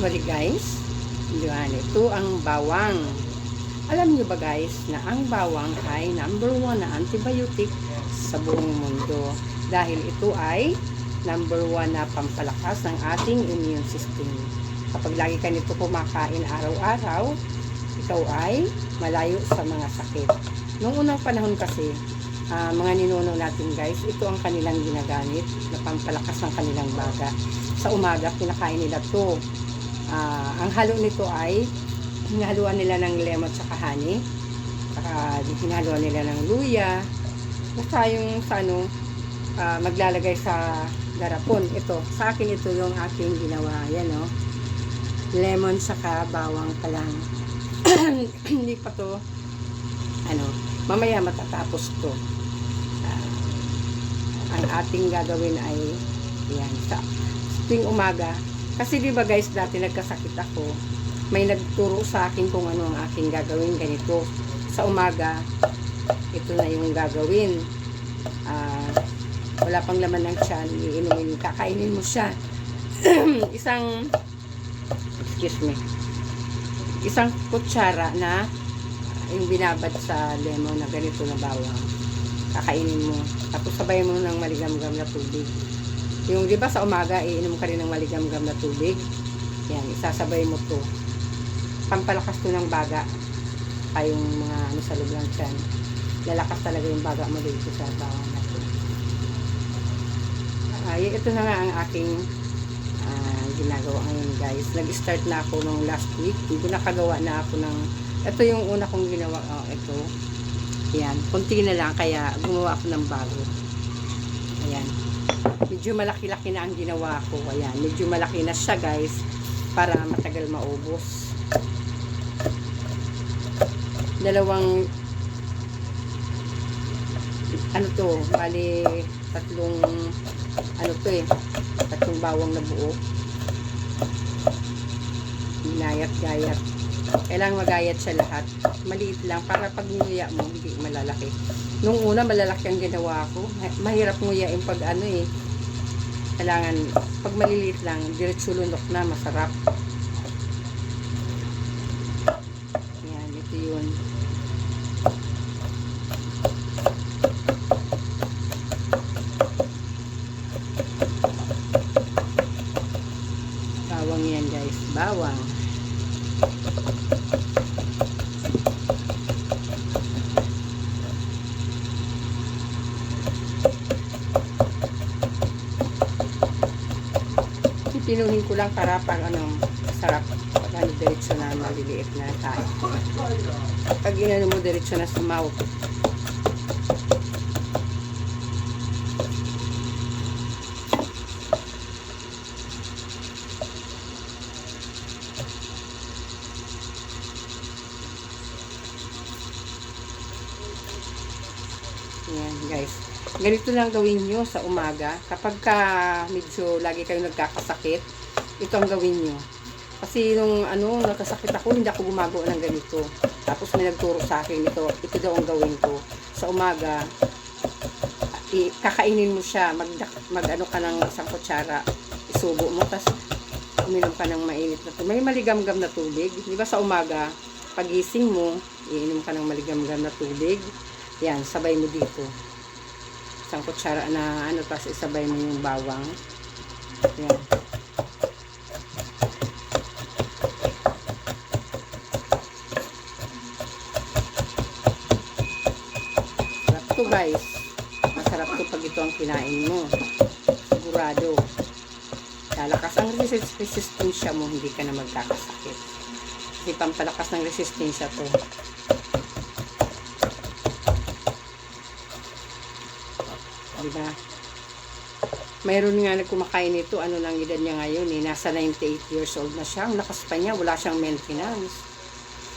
Huli guys, yan, ito ang bawang. Alam niyo ba guys na ang bawang ay number one na antibiotic sa buong mundo dahil ito ay number one na pampalakas ng ating immune system. Kapag lagi ka nito kumakain araw-araw, ikaw ay malayo sa mga sakit. Noong unang panahon kasi, ah, mga ninuno natin guys, ito ang kanilang ginagamit na pampalakas ng kanilang baga. Sa umaga, kinakain nila to. Ah, ang halo nito ay hinahaluan nila ng lemon saka honey. Saka hinahaluan nila ng luya. Basta yung sa ano, ah, maglalagay sa garapon. Ito, sa akin ito yung aking ginawa. Yan o. Lemon saka bawang pa lang. Hindi pa to ano, mamaya matatapos to. Ah, ang ating gagawin ay yan, sa tuwing umaga. Kasi di ba guys, dati nagkasakit ako. May nagturo sa akin kung ano ang aking gagawin ganito. Sa umaga, ito na yung gagawin. Ah, wala pang laman ng tiyan, iinumin, kakainin mo siya. isang, excuse me, isang kutsara na yung binabad sa lemon na ganito na bawang. Kakainin mo. Tapos sabay mo ng maligam-gam na tubig. Yung, di ba sa umaga, iinom ka rin ng maligam-gam na tubig. Yan, isasabay mo to. Pampalakas to ng baga. Kayong mga ano sa loob ng. Lalakas talaga yung baga mo dito sa bawang na to. Ah, y- ito na nga ang aking ah, ginagawa ngayon guys. Nag-start na ako nung last week. Hindi nakagawa na ako ng ito yung una kong ginawa. Oh, ito. Ayan. Kunti na lang. Kaya gumawa ako ng bago. Ayan. Medyo malaki-laki na ang ginawa ko. Ayan. Medyo malaki na siya guys. Para matagal maubos. Dalawang ano to, bali tatlong ano to eh, tatlong bawang na buo. Ginayat-gayat. Kailangan magayat siya lahat. Maliit lang para pag nguya mo, hindi malalaki. Nung una, malalaki ang ginawa ko. Ma- Mahirap nguyain pag ano eh. Kailangan, pag maliliit lang, diretso lunok na, masarap. Yan, ito yun. Bawang yan guys, bawang. Pinuhin ko lang para pag ano, sarap. Pag ano, diretso na maliliit na tayo. Pag inano mo, diretso na sumaw. Yan, guys. Ganito lang gawin nyo sa umaga. Kapag ka medyo lagi kayong nagkakasakit, ito ang gawin nyo. Kasi nung ano, nagkasakit ako, hindi ako gumagawa ng ganito. Tapos may nagturo sa akin, ito, ito daw ang gawin ko. Sa umaga, i- kakainin mo siya, mag, mag ano ka ng isang kutsara, isubo mo, tapos uminom ka ng mainit na tubig. May maligam-gam na tubig. Di ba sa umaga, pagising mo, iinom ka ng maligam-gam na tubig. Yan, sabay mo dito. Isang kutsara na ano, tapos isabay mo yung bawang. Yan. Sarap to guys. Masarap to pag ito ang kinain mo. Sigurado. Lalakas ang resist resistensya mo, hindi ka na magkakasakit. Kasi pampalakas ng resistensya to. Diba? Mayroon nga nagkumakain nito, ano lang edad niya ngayon eh, nasa 98 years old na siya. Ang lakas pa niya, wala siyang maintenance.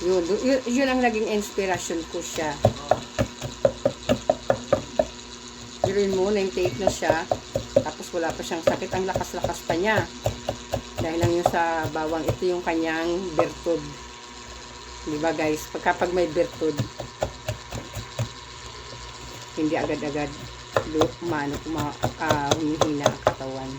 Yun, yun, yun ang naging inspiration ko siya. Biruin mo, 98 na siya, tapos wala pa siyang sakit, ang lakas-lakas pa niya. Dahil lang yung sa bawang, ito yung kanyang bertud. Diba guys, pagka pag may bertud, hindi agad-agad umano, kuma, uh, humihina ang katawan.